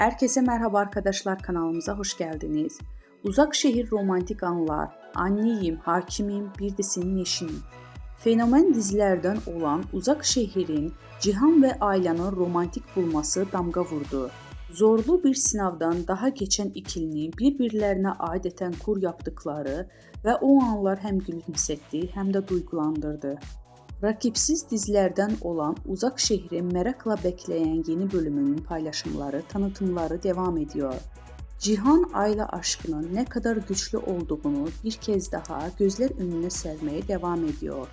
Herkese merhaba arkadaşlar kanalımıza hoş geldiniz. Uzak şehir romantik anlar, anneyim, hakimim, bir de senin eşinim. Fenomen dizilerden olan Uzak Şehir'in Cihan ve Aylan'ın romantik bulması damga vurdu. Zorlu bir sınavdan daha geçen ikilinin birbirlerine adeten kur yaptıkları ve o anlar hem gülümsetti hem de duygulandırdı. Rakipsiz dizilerden olan Uzak Şehri merakla bekleyen yeni bölümünün paylaşımları, tanıtımları devam ediyor. Cihan Ayla aşkının ne kadar güçlü olduğunu bir kez daha gözler önüne sermeye devam ediyor.